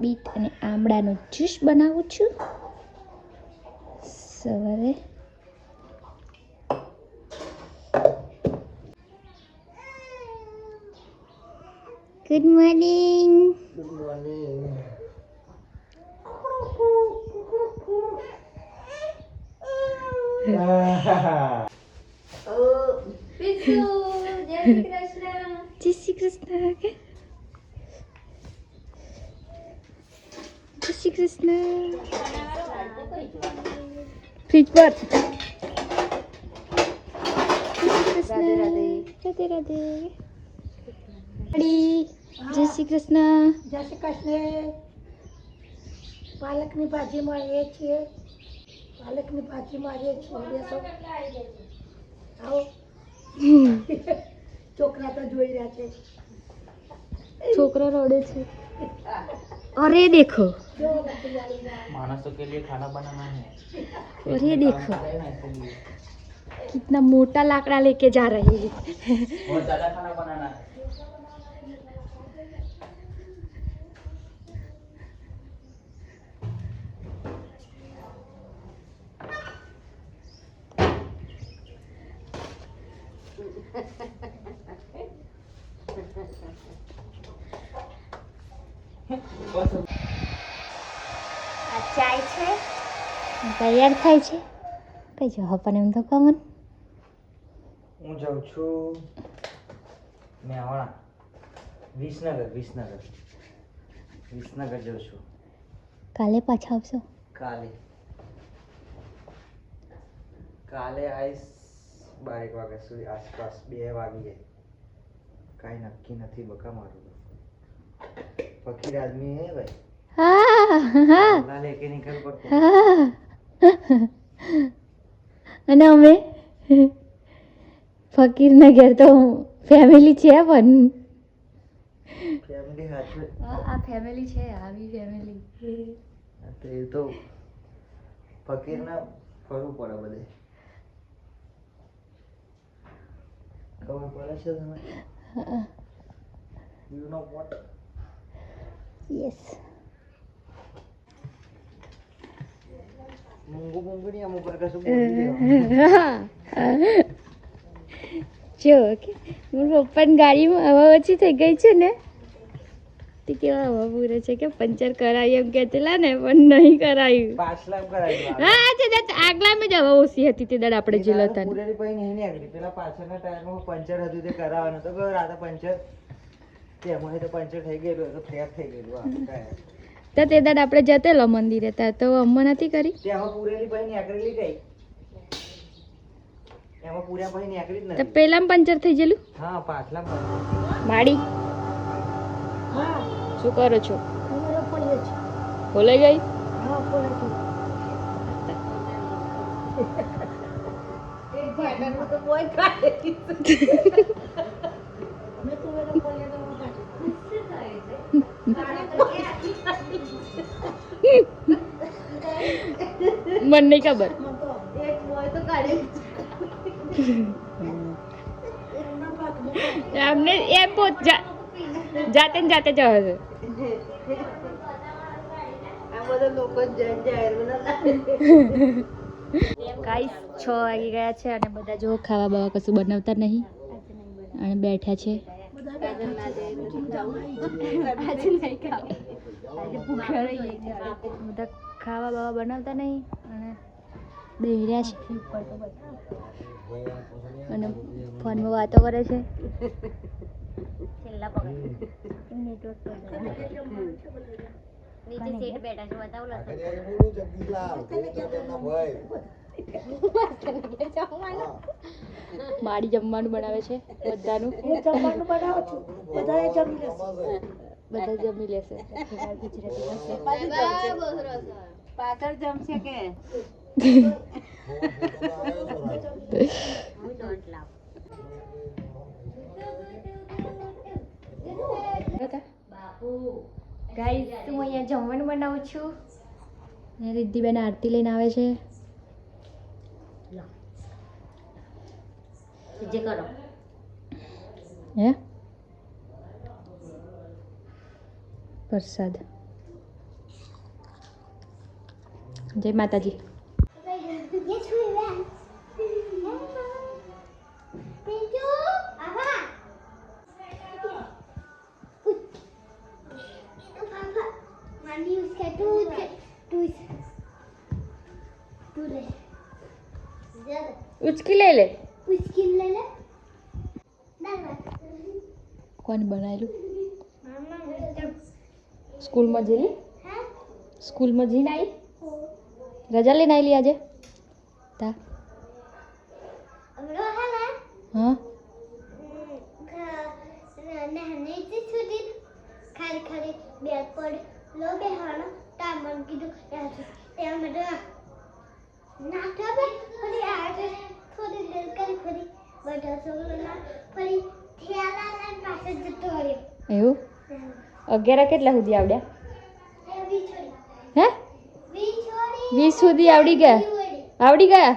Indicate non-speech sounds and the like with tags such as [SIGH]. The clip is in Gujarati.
બીટ અને આમળાનો જ્યુસ બનાવું છું. સવારે ગુડ મોર્નિંગ ગુડ મોર્નિંગ જય શ્રી કૃષ્ણ કે જય શ્રી કૃષ્ણ ફ્રીજ પર રાધે રાધે જય શ્રી કૃષ્ણ જય શ્રી કૃષ્ણ. પાલકની ભાજી મારીએ છીએ પાલકની ભાજી મારીએ છીએ આવો. [LAUGHS] છોકરા તો જોઈ રહ્યા છે. છોકરો રડે છે. [LAUGHS] अरे देखो मानसों के लिए खाना बनाना है अरे देखो कितना मोटा लाकड़ा लेके जा रही है बहुत ज्यादा खाना बनाना है Ha ha ha. ચાય છે? તૈયાર થાય છે? કઈ જો હપન એમ તો કમન હું જાઉં છું મેવાણા વિસનગર વિસનગર. વિસનગર જાઉં છું. કાલે પાછા આવશો? કાલે. કાલે આવીશ બારેક વાગ્યા સુધી આસપાસ બે વાગી. જાય કાંઈ નક્કી નથી બકા મારું. તો. ફકીર આદમી હે ભાઈ. હા. હા લા લેકે નીકળ પડતો. હા. અને અમે ફકીરના ઘેર તો ફેમિલી છે પણ. ફેમિલી આ ફેમિલી છે આવી ફેમિલી તો એ તો ફકીરના ફરવું પડે બધે. ખબર પડે છે તમે યુ નો વોટ યસ મૂંગું મૂંગું નહીં અમુક દેવાનું. જો કે મારા પપ્પાની ગાડીમાં હવા ઓછી થઈ ગઈ છે ને તે કેવા હવા પૂરે છે કે પંચર કરાવી એમ કહેતેલા ને પણ નહીં કરાયું. હા તે આગલામાં જ હવા ઓછી હતી તે દાડ આપણે જે ને. પૂરેલી પછી નહીં નીકળી પેલા પાછળના ટાયરમાં પંચર હતું તે કરાવવાનું તો રાતે પંચર તો પંચર થઈ ગયેલું તો ફ્લેટ થઈ ગયેલું આ કાંઈ. તો તે દાડ આપણે જતેલો મંદિરે તા તો અમ્મા નથી કરી? કઈ તો નથી. પંચર થઈ ગયેલું? હા માડી. શું કરો છો? ભૂલાઈ ગઈ? હા પડે મેં તો કાઢી. મને નહીં ખબર. એમના એ પોત જાતે ને જાતે જ હશે ગાઈસ, છ વાગી ગયા છે અને બધા જો ખાવા બાવા કશું બનાવતા નહીં. અને બેઠા છે. ખાવા બાવા બનાવતા નહીં અને બેહર્યા છે અને ફોનમાં વાતો કરે છે છેલ્લા નીચે સીટ બેઠા છે બતાવું માડી જમવાનું બનાવે છે બધાનું. હું જમવાનું બનાવું છું. બધાએ જમી લેશે. બધા જમી લેશે. પાછળ જમશે કે? ગાઈસ હું અહીંયા જમવાનું બનાવું છું. ને રિદ્ધિબેન આરતી લઈને આવે છે. જે કરો. હે? પ્રસાદ. જય માતાજી. ઉચકી લઈ લે. કોણ બનાવેલું સ્કૂલમાં જઈને? સ્કૂલમાં જઈને આવી રજા લઈને આવેલી આજે? તા. હા ના? થોડી થોડી દિલ કરી ખોરી એવું? અગિયાર કેટલા સુધી આવડ્યા? હે? વીસ સુધી આવડી ગયા? આવડી ગયા?